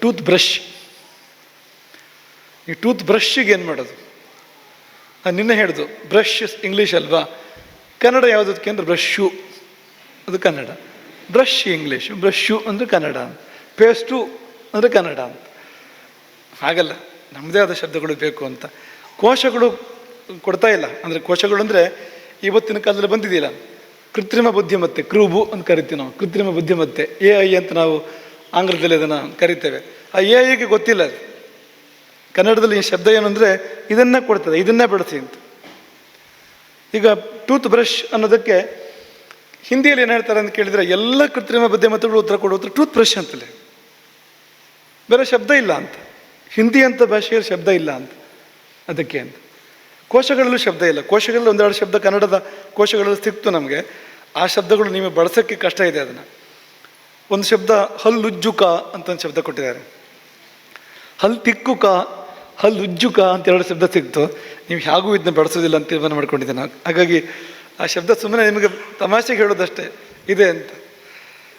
Tooth brush ಈ ಟೂತ್ ಬ್ರಷ್ಗೆ ಏನು ಮಾಡೋದು? ನಾನು ನಿನ್ನೆ ಹೇಳಿದು, ಬ್ರಷ್ ಇಂಗ್ಲೀಷ್ ಅಲ್ವಾ? ಕನ್ನಡ ಯಾವುದಕ್ಕೆ ಅಂದರೆ ಬ್ರಷ್ಷು ಅದು ಕನ್ನಡ. ಬ್ರಷ್ ಇಂಗ್ಲೀಷ್ ಬ್ರಷ್ಷು ಅಂದರೆ ಕನ್ನಡ ಅಂತ. ಪೇಸ್ಟು ಅಂದರೆ ಕನ್ನಡ ಅಂತ. ಹಾಗಲ್ಲ ನಮ್ಮದೇ ಆದ ಶಬ್ದಗಳು ಬೇಕು ಅಂತ. ಕೋಶಗಳು ಕೊಡ್ತಾ ಇಲ್ಲ. ಅಂದರೆ ಕೋಶಗಳು ಅಂದರೆ ಇವತ್ತಿನ ಕಾಲದಲ್ಲಿ ಬಂದಿದೆಯಲ್ಲ? ಕೃತ್ರಿಮ ಬುದ್ಧಿಮತ್ತೆ ಕ್ರೂಬು ಅಂತ ಕರಿತೀವಿ ನಾವು. ಕೃತ್ರಿಮ ಬುದ್ಧಿಮತ್ತೆ, ಎ ಐ ಅಂತ ನಾವು ಆಂಗ್ಲದಲ್ಲಿ ಅದನ್ನು ಕರಿತೇವೆ. ಆ ಎ ಐಗೆ ಗೊತ್ತಿಲ್ಲ ಕನ್ನಡದಲ್ಲಿ ಈ ಶಬ್ದ ಏನು ಅಂದರೆ ಇದನ್ನೇ ಕೊಡ್ತದೆ, ಇದನ್ನೇ ಬಳಸಿ ಅಂತ. ಈಗ ಟೂತ್ ಬ್ರಷ್ ಅನ್ನೋದಕ್ಕೆ ಹಿಂದಿಯಲ್ಲಿ ಏನು ಹೇಳ್ತಾರೆ ಅಂತ ಕೇಳಿದರೆ ಎಲ್ಲ ಕೃತ್ರಿಮ ಬುದ್ಧಿಮತ್ತೆಗಳು ಉತ್ತರ ಕೊಡುವುದು ಟೂತ್ ಬ್ರಷ್ ಅಂತಲೇ. ಬೇರೆ ಶಬ್ದ ಇಲ್ಲ ಅಂತ. ಹಿಂದಿ ಅಂತ ಭಾಷೆಯಲ್ಲಿ ಶಬ್ದ ಇಲ್ಲ ಅಂತ. ಅದಕ್ಕೆ ಅಂತ. ಕೋಶಗಳಲ್ಲೂ ಶಬ್ದ ಇಲ್ಲ. ಕೋಶಗಳಲ್ಲಿ ಒಂದೆರಡು ಶಬ್ದ ಕನ್ನಡದ ಕೋಶಗಳಲ್ಲಿ ಸಿಕ್ತು ನಮಗೆ. ಆ ಶಬ್ದಗಳು ನೀವು ಬಳಸೋಕ್ಕೆ ಕಷ್ಟ ಇದೆ ಅದನ್ನು. ಒಂದು ಶಬ್ದ ಹಲ್ಲುಜ್ಜುಕ ಅಂತ ಒಂದು ಶಬ್ದ ಕೊಟ್ಟಿದ್ದಾರೆ. ಹಲ್ ತಿಕ್ಕುಕ ಹಲ್ಲುಜ್ಜುಕ ಅಂತ ಎರಡು ಶಬ್ದ ಸಿಕ್ತು. ನೀವು ಹೇಗೂ ಇದನ್ನ ಬಳಸೋದಿಲ್ಲ ಅಂತ ತೀರ್ಮಾನ ನಾನು ಹಾಗಾಗಿ ಆ ಶಬ್ದ ಸುಮ್ಮನೆ ನಿಮಗೆ ತಮಾಷೆಗೆ ಹೇಳೋದಷ್ಟೇ ಇದೆ ಅಂತ.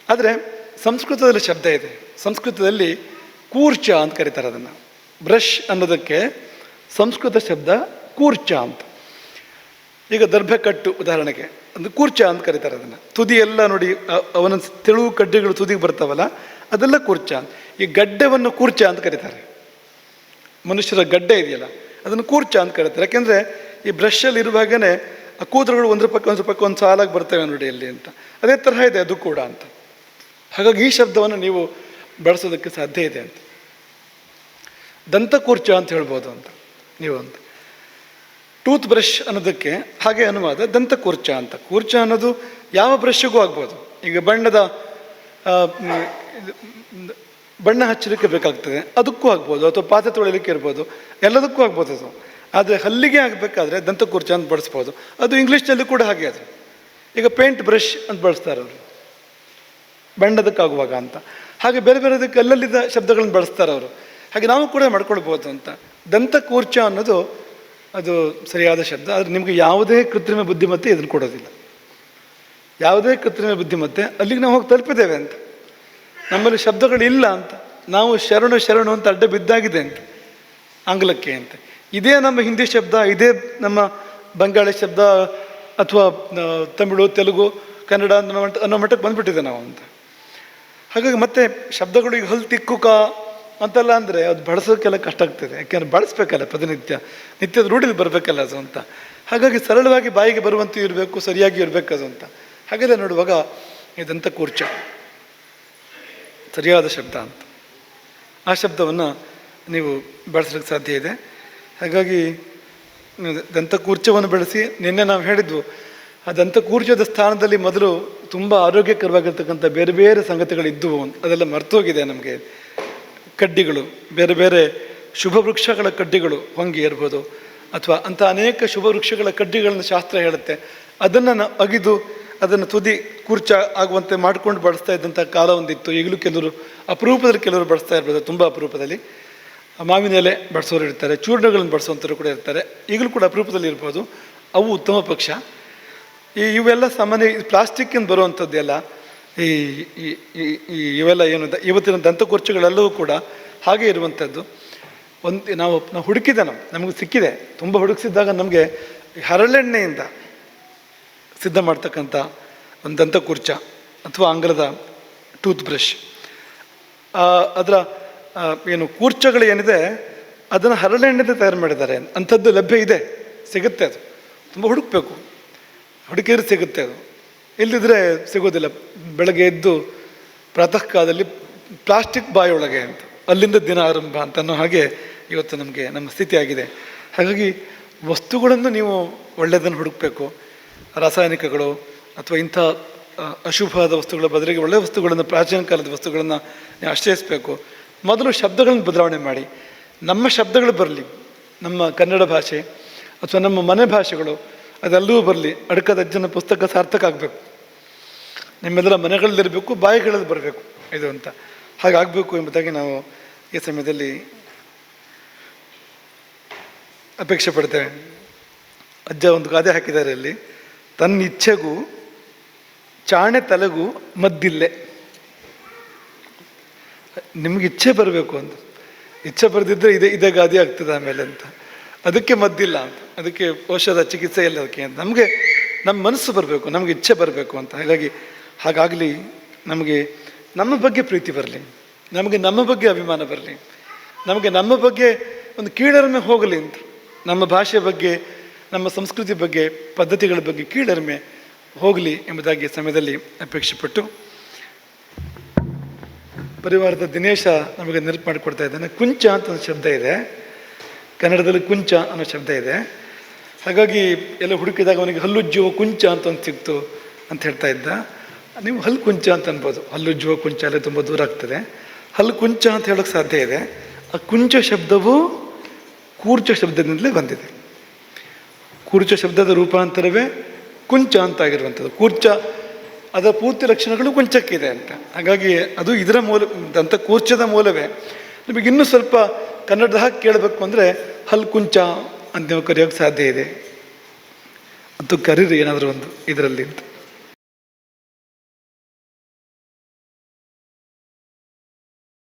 ಆದರೆ ಸಂಸ್ಕೃತದಲ್ಲಿ ಶಬ್ದ ಇದೆ. ಸಂಸ್ಕೃತದಲ್ಲಿ ಕೂರ್ಚ ಅಂತ ಕರೀತಾರೆ ಅದನ್ನು. ಬ್ರಷ್ ಅನ್ನೋದಕ್ಕೆ ಸಂಸ್ಕೃತ ಶಬ್ದ ಕೂರ್ಚ ಅಂತ. ಈಗ ದರ್ಭೆ ಕಟ್ಟು ಉದಾಹರಣೆಗೆ. ಒಂದು ಕೂರ್ಚ ಅಂತ ಕರೀತಾರೆ ಅದನ್ನು. ತುದಿ ಎಲ್ಲ ನೋಡಿ ಅವನ ತೆಳು ಕಡ್ಡಿಗಳು ತುದಿಗೆ ಬರ್ತಾವಲ್ಲ, ಅದೆಲ್ಲ ಕೂರ್ಚ ಈ ಗಡ್ಡೆವನ್ನು ಕೂರ್ಚ ಅಂತ ಕರೀತಾರೆ. ಮನುಷ್ಯರ ಗಡ್ಡೆ ಇದೆಯಲ್ಲ, ಅದನ್ನು ಕೂರ್ಚ ಅಂತ ಕರೀತಾರೆ. ಯಾಕೆಂದರೆ ಈ ಬ್ರಷಲ್ಲಿ ಇರುವಾಗನೇ ಆ ಕೂದಲುಗಳು ಒಂದ್ರ ಪಕ್ಕ ಒಂದ್ರ ಪಕ್ಕ ಒಂದು ಸಾಲಾಗಿ ಬರ್ತವೆ ನೋಡಿ ಅಲ್ಲಿ ಅಂತ. ಅದೇ ತರಹ ಇದೆ, ಅದು ಕೂಡ ಅಂತ. ಹಾಗಾಗಿ ಈ ಶಬ್ದವನ್ನು ನೀವು ಬಳಸೋದಕ್ಕೆ ಸಾಧ್ಯ ಇದೆ ಅಂತ. ದಂತ ದಂತಕೂರ್ಚ ಅಂತ ಹೇಳ್ಬೋದು ಅಂತ, ನೀವು ಅಂತ. ಟೂತ್ ಬ್ರಷ್ ಅನ್ನೋದಕ್ಕೆ ಹಾಗೆ ಅನುವಾದ ದಂತ ಕೂರ್ಚ ಅಂತ. ಕೂರ್ಚ ಅನ್ನೋದು ಯಾವ ಬ್ರಷ್ಗೂ ಆಗ್ಬೋದು. ಈಗ ಬಣ್ಣದ ಬಣ್ಣ ಹಚ್ಚಲಿಕ್ಕೆ ಬೇಕಾಗ್ತದೆ. ಅದಕ್ಕೂ ಆಗ್ಬೋದು, ಅಥವಾ ಪಾತ್ರೆ ತೊಳಿಲಿಕ್ಕೆ ಇರ್ಬೋದು. ಎಲ್ಲದಕ್ಕೂ ಆಗ್ಬೋದು ಅದು. ಆದರೆ ಹಲ್ಲಿಗೆ ಆಗಬೇಕಾದ್ರೆ ದಂತಕೂರ್ಚ ಅಂತ ಬಳಸ್ಬೋದು. ಅದು ಇಂಗ್ಲೀಷ್ನಲ್ಲಿ ಕೂಡ ಹಾಗೆ ಅದು. ಈಗ ಪೇಂಟ್ ಬ್ರಷ್ ಅಂತ ಬಳಸ್ತಾರೆ ಅವರು. ಬಣ್ಣದಕ್ಕಾಗುವಾಗ ಅಂತ. ಹಾಗೆ ಬೇರೆ ಬೇರೆದಕ್ಕೆ ಅಲ್ಲಲ್ಲಿದ್ದ ಶಬ್ದಗಳನ್ನು ಬಳಸ್ತಾರೆ ಅವರು. ಹಾಗೆ ನಾವು ಕೂಡ ಮಾಡ್ಕೊಳ್ಬೋದು ಅಂತ. ದಂತಕೂರ್ಚ ಅನ್ನೋದು ಅದು ಸರಿಯಾದ ಶಬ್ದ. ಆದರೆ ನಿಮಗೆ ಯಾವುದೇ ಕೃತ್ರಿಮ ಬುದ್ಧಿಮತ್ತೆ ಇದನ್ನು ಕೊಡೋದಿಲ್ಲ. ಯಾವುದೇ ಕೃತ್ರಿಮ ಬುದ್ಧಿಮತ್ತೆ, ಅಲ್ಲಿಗೆ ನಾವು ಹೋಗಿ ತಲುಪಿದ್ದೇವೆ ಅಂತ. ನಮ್ಮಲ್ಲಿ ಶಬ್ದಗಳಿಲ್ಲ ಅಂತ. ನಾವು ಶರಣು ಶರಣು ಅಂತ ಅಡ್ಡ ಬಿದ್ದಾಗಿದೆ ಅಂತ. ಆಂಗ್ಲಕ್ಕೆ ಅಂತ. ಇದೇ ನಮ್ಮ ಹಿಂದಿ ಶಬ್ದ, ಇದೇ ನಮ್ಮ ಬಂಗಾಳಿ ಶಬ್ದ, ಅಥವಾ ತಮಿಳು, ತೆಲುಗು, ಕನ್ನಡ ಅನ್ನೋ ಮಟ್ಟ ಅನ್ನೋ ಮಟ್ಟಕ್ಕೆ ಬಂದುಬಿಟ್ಟಿದೆ ನಾವು ಅಂತ. ಹಾಗಾಗಿ ಮತ್ತೆ ಶಬ್ದಗಳು ಈಗ ಹಲ್ ತಿಕ್ಕುಕ ಅಂತೆಲ್ಲ ಅಂದರೆ ಅದು ಬಳಸೋಕ್ಕೆಲ್ಲ ಕಷ್ಟ ಆಗ್ತದೆ. ಯಾಕೆಂದ್ರೆ ಬಳಸ್ಬೇಕಲ್ಲ ಪ್ರತಿನಿತ್ಯ. ನಿತ್ಯದ ರೂಢಿಲಿ ಬರಬೇಕಲ್ಲ ಅದು ಅಂತ. ಹಾಗಾಗಿ ಸರಳವಾಗಿ ಬಾಯಿಗೆ ಬರುವಂತೆ ಇರಬೇಕು, ಸರಿಯಾಗಿ ಇರಬೇಕು ಅದು ಅಂತ. ಹಾಗೆಲ್ಲ ನೋಡುವಾಗ ಇದಂತ ಕೂರ್ಚ. ಸರಿಯಾದ ಶಬ್ದ ಅಂತ. ಆ ಶಬ್ದವನ್ನು ನೀವು ಬಳಸಲಿಕ್ಕೆ ಸಾಧ್ಯ ಇದೆ. ಹಾಗಾಗಿ ದಂತಕೂರ್ಚವನ್ನು ಬೆಳೆಸಿ, ನಿನ್ನೆ ನಾವು ಹೇಳಿದ್ವು, ಆ ದಂತಕೂರ್ಚದ ಸ್ಥಾನದಲ್ಲಿ ಮೊದಲು ತುಂಬ ಆರೋಗ್ಯಕರವಾಗಿರ್ತಕ್ಕಂಥ ಬೇರೆ ಬೇರೆ ಸಂಗತಿಗಳಿದ್ದವು. ಅದೆಲ್ಲ ಮರ್ತೋಗಿದೆ ನಮಗೆ. ಕಡ್ಡಿಗಳು, ಬೇರೆ ಬೇರೆ ಶುಭ ವೃಕ್ಷಗಳ ಕಡ್ಡಿಗಳು ಹೊಂಗಿ ಇರ್ಬೋದು ಅಥವಾ ಅಂಥ ಅನೇಕ ಶುಭ ವೃಕ್ಷಗಳ ಕಡ್ಡಿಗಳನ್ನು ಶಾಸ್ತ್ರ ಹೇಳುತ್ತೆ. ಅದನ್ನು ಅಗಿದು ಅದನ್ನು ತುದಿ ಕುರ್ಚ ಆಗುವಂತೆ ಮಾಡ್ಕೊಂಡು ಬಳಸ್ತಾ ಇದ್ದಂಥ ಕಾಲ ಒಂದಿತ್ತು. ಈಗಲೂ ಕೆಲವರು ಅಪರೂಪದಲ್ಲಿ ಕೆಲವರು ಬಳಸ್ತಾ ಇರ್ಬೋದು, ತುಂಬ ಅಪರೂಪದಲ್ಲಿ. ಮಾವಿನ ಎಲೆ ಬಳಸೋರು ಇರ್ತಾರೆ, ಚೂರ್ಣಗಳನ್ನು ಬಳಸುವಂಥವ್ರು ಕೂಡ ಇರ್ತಾರೆ. ಈಗಲೂ ಕೂಡ ಅಪರೂಪದಲ್ಲಿ ಇರ್ಬೋದು. ಅವು ಉತ್ತಮ ಪಕ್ಷ. ಈ ಇವೆಲ್ಲ ಸಾಮಾನ್ಯ ಪ್ಲಾಸ್ಟಿಕ್ಕಿಂದ ಬರುವಂಥದ್ದೆಲ್ಲ ಈ ಇವೆಲ್ಲ ಏನು ಇವತ್ತಿನ ದಂತಕುರ್ಚುಗಳೆಲ್ಲವೂ ಕೂಡ ಹಾಗೆ ಇರುವಂಥದ್ದು. ಒಂದು ನಾವು ನಾವು ಹುಡುಕಿದೆ ನಾವು ನಮಗೆ ಸಿಕ್ಕಿದೆ. ತುಂಬ ಹುಡುಕಿಸಿದ್ದಾಗ ನಮಗೆ ಹರಳೆಣ್ಣೆಯಿಂದ ಸಿದ್ಧ ಮಾಡ್ತಕ್ಕಂಥ ಒಂದು ದಂತಕುರ್ಚ ಅಥವಾ ಆಂಗ್ಲದ ಟೂತ್ ಬ್ರಷ್ ಅದರ ಏನು ಕೂರ್ಚಗಳು ಏನಿದೆ, ಅದನ್ನು ಹರಳೆಣ್ಣೆಯಿಂದ ತಯಾರು ಮಾಡಿದ್ದಾರೆ. ಅಂಥದ್ದು ಲಭ್ಯ ಇದೆ. ಸಿಗುತ್ತೆ ಅದು. ತುಂಬ ಹುಡುಕಬೇಕು. ಹುಡುಕಿದ್ರೆ ಸಿಗುತ್ತೆ ಅದು. ಇಲ್ಲದಿದ್ದರೆ ಸಿಗೋದಿಲ್ಲ. ಬೆಳಗ್ಗೆ ಎದ್ದು ಪ್ರಾತಃ ಕಾಲದಲ್ಲಿ ಪ್ಲಾಸ್ಟಿಕ್ ಬಾಯೊಳಗೆ ಅಂತ, ಅಲ್ಲಿಂದ ದಿನ ಆರಂಭ ಅಂತ ಅನ್ನೋ ಹಾಗೆ ಇವತ್ತು ನಮಗೆ ನಮ್ಮ ಸ್ಥಿತಿ ಆಗಿದೆ. ಹಾಗಾಗಿ ವಸ್ತುಗಳನ್ನು ನೀವು ಒಳ್ಳೆಯದನ್ನು ಹುಡುಕಬೇಕು. ರಾಸಾಯನಿಕಗಳು ಅಥವಾ ಇಂಥ ಅಶುಭವಾದ ವಸ್ತುಗಳ ಬದಲಿಗೆ ಒಳ್ಳೆಯ ವಸ್ತುಗಳನ್ನು, ಪ್ರಾಚೀನ ಕಾಲದ ವಸ್ತುಗಳನ್ನು ನೀವು ಆಶ್ರಯಿಸಬೇಕು. ಮೊದಲು ಶಬ್ದಗಳನ್ನು ಬದಲಾವಣೆ ಮಾಡಿ. ನಮ್ಮ ಶಬ್ದಗಳು ಬರಲಿ, ನಮ್ಮ ಕನ್ನಡ ಭಾಷೆ ಅಥವಾ ನಮ್ಮ ಮನೆ ಭಾಷೆಗಳು ಅದೆಲ್ಲವೂ ಬರಲಿ, ಅಡಕದ ಅಜ್ಜನ ಪುಸ್ತಕ ಸಾರ್ಥಕ ಆಗಬೇಕು. ನಿಮ್ಮೆಲ್ಲರ ಮನೆಗಳಲ್ಲಿರಬೇಕು ಬಾಯಿಗಳಲ್ಲಿ ಬರಬೇಕು. ಇದು ಅಂತ. ಹಾಗಾಗಬೇಕು ಎಂಬುದಾಗಿ ನಾವು ಈ ಸಮಯದಲ್ಲಿ ಅಪೇಕ್ಷೆ ಪಡ್ತೇವೆ. ಅಜ್ಜ ಒಂದು ಗಾದೆ ಹಾಕಿದ್ದಾರೆ ಅಲ್ಲಿ. ತನ್ನ ಇಚ್ಛೆಗೂ, ಚಾಣೆ ತಲೆಗೂ ಮದ್ದಿಲ್ಲೆ. ನಿಮ್ಗೆ ಇಚ್ಛೆ ಬರಬೇಕು ಅಂತ. ಇಚ್ಛೆ ಬರೆದಿದ್ದರೆ ಇದೇ ಇದೇ ಗಾದೆ ಆಗ್ತದೆ ಆಮೇಲೆ ಅಂತ. ಅದಕ್ಕೆ ಮದ್ದಿಲ್ಲ ಅಂತ. ಅದಕ್ಕೆ ಔಷಧ ಚಿಕಿತ್ಸೆ ಇಲ್ಲ ಅದಕ್ಕೆ ಅಂತ. ನಮಗೆ ನಮ್ಮ ಮನಸ್ಸು ಬರಬೇಕು, ನಮಗೆ ಇಚ್ಛೆ ಬರಬೇಕು ಅಂತ. ಹಾಗಾಗಿ ಹಾಗಾಗಲಿ ನಮಗೆ ನಮ್ಮ ಬಗ್ಗೆ ಪ್ರೀತಿ ಬರಲಿ, ನಮಗೆ ನಮ್ಮ ಬಗ್ಗೆ ಅಭಿಮಾನ ಬರಲಿ, ನಮಗೆ ನಮ್ಮ ಬಗ್ಗೆ ಒಂದು ಕೀಳರಿಮೆ ಹೋಗಲಿ ಅಂತ, ನಮ್ಮ ಭಾಷೆ ಬಗ್ಗೆ, ನಮ್ಮ ಸಂಸ್ಕೃತಿ ಬಗ್ಗೆ, ಪದ್ಧತಿಗಳ ಬಗ್ಗೆ ಕೀಳರಿಮೆ ಹೋಗಲಿ ಎಂಬುದಾಗಿ ಸಮಯದಲ್ಲಿ ಅಪೇಕ್ಷೆ ಪಟ್ಟು ಪರಿವಾರದ ದಿನೇಶ ನಮಗೆ ನೆನಪು ಮಾಡಿಕೊಡ್ತಾ ಇದ್ದಾನೆ. ಕುಂಚ ಅಂತ ಒಂದು ಶಬ್ದ ಇದೆ. ಕನ್ನಡದಲ್ಲಿ ಕುಂಚ ಅನ್ನೋ ಶಬ್ದ ಇದೆ. ಹಾಗಾಗಿ ಎಲ್ಲ ಹುಡುಕಿದಾಗ ಅವನಿಗೆ ಹಲ್ಲುಜ್ಜು ಕುಂಚ ಅಂತ ಒಂದು ಸಿಕ್ತು ಅಂತ ಹೇಳ್ತಾ ಇದ್ದ. ನೀವು ಹಲ್ಲು ಕುಂಚ ಅಂತ ಅನ್ಬೋದು. ಹಲ್ಲುಜ್ಜುವ ಕುಂಚ ಅಲ್ಲಿ ತುಂಬ ದೂರ ಆಗ್ತದೆ. ಹಲ್ಲು ಕುಂಚ ಅಂತ ಹೇಳೋಕ್ಕೆ ಸಾಧ್ಯ ಇದೆ. ಆ ಕುಂಚ ಶಬ್ದವು ಕೂರ್ಚ ಶಬ್ದದಿಂದಲೇ ಬಂದಿದೆ. ಕೂರ್ಚ ಶಬ್ದದ ರೂಪಾಂತರವೇ ಕುಂಚ ಅಂತ ಆಗಿರುವಂಥದ್ದು. ಕೂರ್ಚ, ಅದರ ಪೂರ್ತಿ ಲಕ್ಷಣಗಳು ಕುಂಚಕ್ಕಿದೆ ಅಂತ. ಹಾಗಾಗಿ ಅದು ಇದರ ಮೂಲ ದಂತ ಕೂರ್ಚದ ಮೂಲವೇ. ನಿಮಗೆ ಇನ್ನೂ ಸ್ವಲ್ಪ ಕನ್ನಡದ ಹಾಗೆ ಕೇಳಬೇಕು ಅಂದರೆ ಹಲ್ ಕುಂಚ ಅಂತ ನೀವು ಕರೆಯೋಕ್ಕೆ ಸಾಧ್ಯ ಇದೆ. ಅಂತೂ ಕರೀರಿ ಏನಾದರೂ ಒಂದು ಇದರಲ್ಲಿ ಅಂತ.